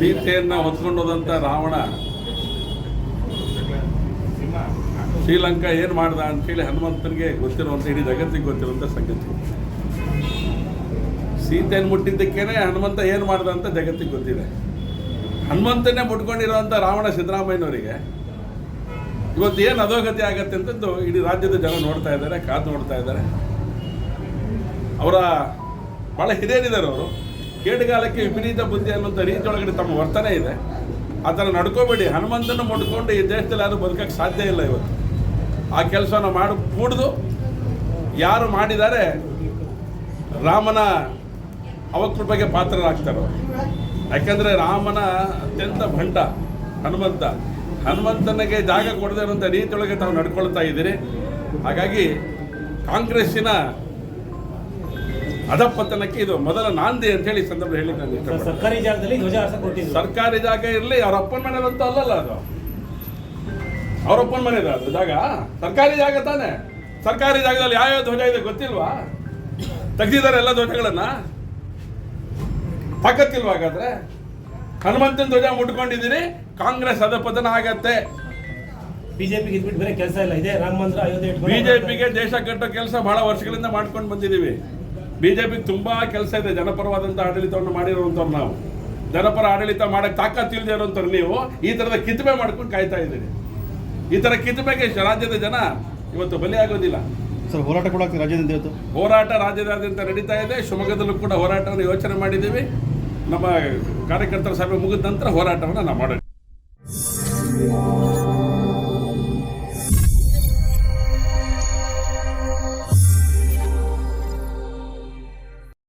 ಸೀತೆಯನ್ನ ಹೊತ್ಕೊಂಡೋದಂತ ರಾವಣ. ಶ್ರೀಲಂಕಾ ಏನ್ ಮಾಡ್ದ ಅಂತೇಳಿ ಹನುಮಂತನಿಗೆ ಗೊತ್ತಿರುವಂತ, ಇಡೀ ಜಗತ್ತಿಗೆ ಗೊತ್ತಿರುವಂತ ಸಂಗತಿ. ಸೀತೆಯನ್ನು ಮುಟ್ಟಿದ್ದಕ್ಕೇನೆ ಹನುಮಂತ ಏನ್ ಮಾಡ್ದ ಅಂತ ಜಗತ್ತಿಗೆ ಗೊತ್ತಿದೆ. ಹನುಮಂತನೇ ಮುಟ್ಕೊಂಡಿರುವಂತ ರಾವಣ ಸಿದ್ದರಾಮಯ್ಯನವರಿಗೆ ಇವತ್ತು ಏನು ಅಧೋಗತಿ ಆಗತ್ತೆ ಅಂತದ್ದು ಇಡೀ ರಾಜ್ಯದ ಜನ ನೋಡ್ತಾ ಇದ್ದಾರೆ, ಕಾದು ನೋಡ್ತಾ ಇದ್ದಾರೆ. ಅವರ ಬಹಳ ಹಿರಿಯರಿದ್ದಾರೆ ಅವರು. ಕೇಡುಗಾಲಕ್ಕೆ ವಿಪರೀತ ಬುದ್ಧಿ ಅನ್ನುವಂಥ ರೀತಿಯೊಳಗಡೆ ತಮ್ಮ ವರ್ತನೆ ಇದೆ. ಆ ಥರ ನಡ್ಕೋಬೇಡಿ. ಹನುಮಂತನ ಮುಟ್ಕೊಂಡು ಈ ದೇಶದಲ್ಲಿ ಯಾರು ಬದುಕಕ್ಕೆ ಸಾಧ್ಯ ಇಲ್ಲ ಇವತ್ತು. ಆ ಕೆಲಸನ ಮಾಡಿ, ಕೂಡ್ದು. ಯಾರು ಮಾಡಿದ್ದಾರೆ, ರಾಮನ ಅವಕೃಪೆಗೆ ಪಾತ್ರರಾಗ್ತಾರೆ ಯಾಕೆಂದರೆ ಯಾಕಂದ್ರೆ ರಾಮನ ಅತ್ಯಂತ ಭಂಟ ಹನುಮಂತ. ಹನುಮಂತನಿಗೆ ಜಾಗ ಕೊಡದೇ ಇರುವಂಥ ರೀತಿಯೊಳಗೆ ತಾವು ನಡ್ಕೊಳ್ತಾ ಇದ್ದೀರಿ. ಹಾಗಾಗಿ ಕಾಂಗ್ರೆಸ್ಸಿನ ಅಧಪತನಕ್ಕೆ ಇದು ಮೊದಲ ನಾಂದಿ ಅಂತ ಹೇಳಿ ಸಂದರ್ಭ ಹೇಳಿ ನಾನು ಸರ್ಕಾರಿ ಜಾಗದಲ್ಲಿ ಧ್ವಜ ಸರ್ಕಾರಿ ಜಾಗ ಇರಲಿ ಅವ್ರ ಅಪ್ಪನ ಅಂತ ಅಲ್ಲಲ್ಲ ಅದು. ಅವ್ರ ಅಪ್ಪನ ಮನೆ ಅದು ಜಾಗ. ಸರ್ಕಾರಿ ಜಾಗ ತಾನೆ. ಸರ್ಕಾರಿ ಜಾಗದಲ್ಲಿ ಯಾವ್ಯಾವ ಧ್ವಜ ಇದೆ ಗೊತ್ತಿಲ್ವಾ? ತೆಗ್ದಿದ್ದಾರೆ ಎಲ್ಲ ಧ್ವಜಗಳನ್ನ. ತಾಕತ್ತಿಲ್ವಾ ಹಾಗಾದ್ರೆ? ಹನುಮಂತನ ಧ್ವಜ ಮುಟ್ಕೊಂಡಿದ್ದೀರಿ ಕಾಂಗ್ರೆಸ್ ಅಧಪತನ ಆಗತ್ತೆ. ಬಿಜೆಪಿಗೆ ಇದ್ಬಿಟ್ಟು ಬೇರೆ ಕೆಲಸ ಇಲ್ಲ. ಇದೆ ರಾಮ ಮಂದಿರ ಅಯೋಧ್ಯೆ ಬಿಜೆಪಿಗೆ ದೇಶ ಕಟ್ಟೋ ಕೆಲಸ ಬಹಳ ವರ್ಷಗಳಿಂದ ಮಾಡ್ಕೊಂಡು ಬಂದಿದ್ದೀವಿ. ಬಿಜೆಪಿಗೆ ತುಂಬಾ ಕೆಲಸ ಇದೆ. ಜನಪರವಾದಂಥ ಆಡಳಿತವನ್ನು ಮಾಡಿರುವಂಥವ್ರು ನಾವು. ಜನಪರ ಆಡಳಿತ ಮಾಡಕ್ಕೆ ತಾಕತ್ತು ಇಲ್ಲದೆ ಇರೋಂಥವ್ರು ನೀವು. ಈ ಥರದ ಕಿತ್ಮೆ ಮಾಡ್ಕೊಂಡು ಕಾಯ್ತಾ ಇದ್ದೀರಿ. ಈ ಥರ ಕಿತ್ತುಮೆಗೆ ರಾಜ್ಯದ ಜನ ಇವತ್ತು ಬಲಿಯಾಗೋದಿಲ್ಲ ಸರ್ ಹೋರಾಟ ಕೂಡ ಇವತ್ತು. ಹೋರಾಟ ರಾಜ್ಯದಾದ್ಯಂತ ನಡೀತಾ ಇದೆ. ಶಿವಮೊಗ್ಗದಲ್ಲೂ ಕೂಡ ಹೋರಾಟವನ್ನು ಯೋಚನೆ ಮಾಡಿದ್ದೀವಿ. ನಮ್ಮ ಕಾರ್ಯಕರ್ತರ ಸಭೆ ಮುಗಿದ ನಂತರ ಹೋರಾಟವನ್ನು ನಾವು ಮಾಡೋಣ.